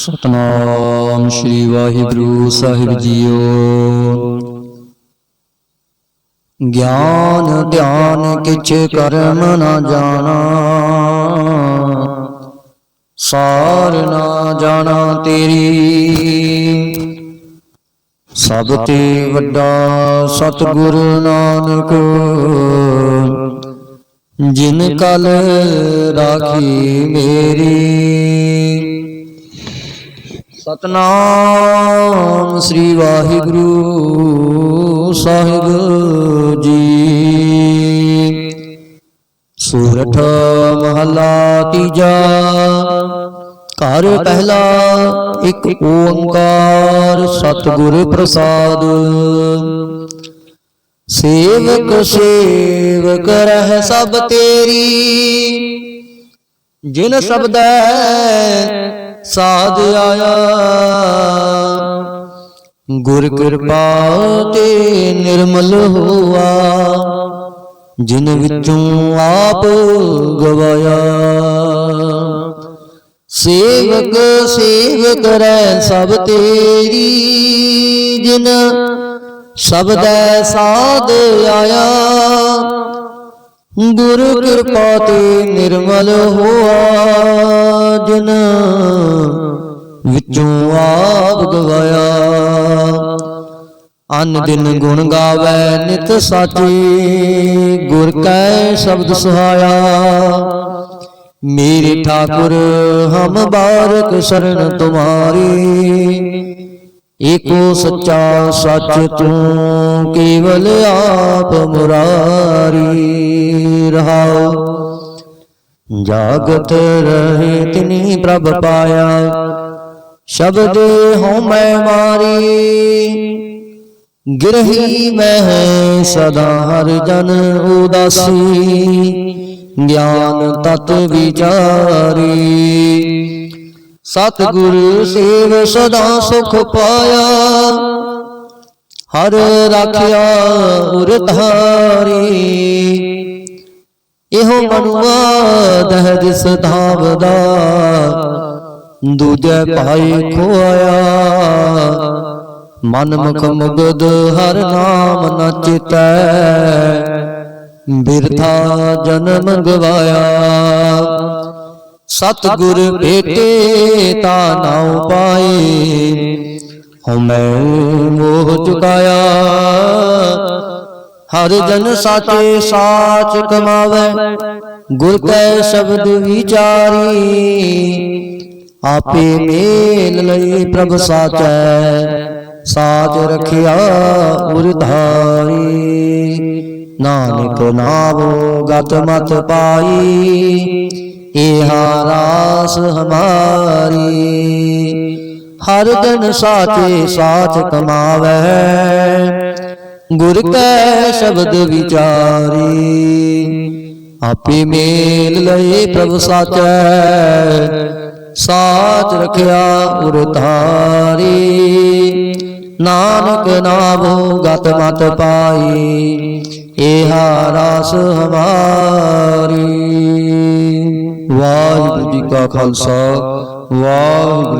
ਸਤਨਾਮ ਸ੍ਰੀ ਵਾਹਿਗੁਰੂ ਸਾਹਿਬ ਜੀਓ। ਗਿਆਨ ਧਿਆਨ ਕਿਛ ਕਰਮ ਨ ਜਾਣਾ, ਸਾਰ ਨਾ ਜਾਣਾ ਤੇਰੀ। ਸਭ ਤੇ ਵੱਡਾ ਸਤਿਗੁਰ ਨਾਨਕ, ਜਿਨ ਕਲ ਰਾਖੀ ਮੇਰੀ। ਸਤਨਾਮ ਸ੍ਰੀ ਵਾਹਿਗੁਰੂ ਸਾਹਿਬ ਜੀ। ਸੂਰਠ ਮਹਲਾ ਤੀਜਾ, ਘਰ ਪਹਿਲਾ ਇੱਕ ਓੰਕਾਰ ਸਤਿਗੁਰ ਪ੍ਰਸਾਦ। ਸੇਵਕ ਸੇਵਕ ਰਹਿ ਸਭ ਤੇਰੀ, ਜਿਨ ਸ਼ਬਦੈ ਸਾਧ ਆਇਆ। ਗੁਰ ਕਿਰਪਾ ਤੇ ਨਿਰਮਲ ਹੋਆ, ਜਿਨ ਵਿੱਚੋਂ ਆਪ ਗਵਾਇਆ। ਸੇਵਕ ਸੇਵ ਕਰੈ ਸਭ ਤੇਰੀ, ਜਿਨ ਸ਼ਬਦੈ ਸਾਧ ਆਇਆ। ਗੁਰ ਕਿਰਪਾ ਤੇ ਨਿਰਮਲ ਹੋਆ। ਦਿਨ ਵਿੱਚੋਂ ਆਪ ਗਵਾਇਆ। ਅਨ ਦਿਨ ਗੁਣ ਗਾਵੇ ਨਿਤ ਸਾਚੀ, ਗੁਰ ਕੈ ਸ਼ਬਦ ਸਹਾਇਆ। ਮੇਰੇ ਠਾਕੁਰ ਹਮ ਬਾਰਕ ਸ਼ਰਨ ਤੁਮਾਰੀ, ਏਕੋ ਸੱਚਾ ਸੱਚ ਤੂੰ ਕੇਵਲ ਆਪ ਮੁਰਾਰੀ। ਰਹਾਉ ਜਾਗਤ ਰਹੇ ਤਿਨੀ ਪ੍ਰਭ ਪਾਇਆ। ਸ਼ਬਦ ਹਉ ਮੈਂ ਮਾਰੀ, ਗਿਰਹੀ ਮੈਂ ਸਦਾ ਹਰ ਜਨ ਉਦਾਸੀ, ਗਿਆਨ ਤਤ ਵਿਚਾਰੀ। ਸਤਿਗੁਰ ਸੇਵ ਸਦਾ ਸੁਖ ਪਾਇਆ, ਹਰ ਰਾਖਿਆ ਉਰ ਧਾਰੀ। ਇਹੋ ਮਨੁਆ ਦਹ ਦਿਸ ਧਾਵਦਾ ਦੂਜੇ ਭਾਈ ਖੋਇਆ। ਮਨ ਮੁਖ ਮੁਗਦ ਹਰ ਨਾਮ ਨ ਚਿਤੈ ਬਿਰਥਾ ਜਨਮ ਗਵਾਇਆ। ਸਤਿਗੁਰ ਭੇਟੇ ਤਾ ਨਾਉ ਪਾਏ। ਹਉਮੈ ਮੋਹ ਚੁਕਾਇਆ। ਹਰ ਜਨ ਸਾਚੇ ਸਾਚ ਕਮਾਵੇ। ਗੁਰ ਕੈ ਸ਼ਬਦ ਵਿਚਾਰੀ। ਆਪੇ ਮੇਲ ਲਈ ਪ੍ਰਭ ਸਾਚੈ। ਸਾਚ। ਰਖਿਆ ਉਰਧਾਰੀ ਨਾਨਕ ਨਾਮੋ ਗਤ ਮਤ ਪਾਈ। ਇਹਾ ਰਾਸ ਹਮਾਰੀ। ਹਰ ਜਨ ਸਾਚੇ ਸਾਚ ਕਮਾਵੇ। ਗੁਰ ਕੈ ਸ਼ਬਦ ਵਿਚਾਰੀ ਆਪੇ ਮੇਲ ਲਏ ਪ੍ਰਭ ਸਾਚੈ ਸਾਚ ਰਖਿਆ ਉਰ ਧਾਰੀ। ਨਾਨਕ ਨਾਮੋ ਗਤ ਮਤ ਪਾਈ ਇਹਾ ਰਾਸ ਹਮਾਰੀ। ਵਾਹਿਗੁਰੂ ਜੀ ਕਾ ਖਾਲਸਾ ਵਾਹਿਗੁਰੂ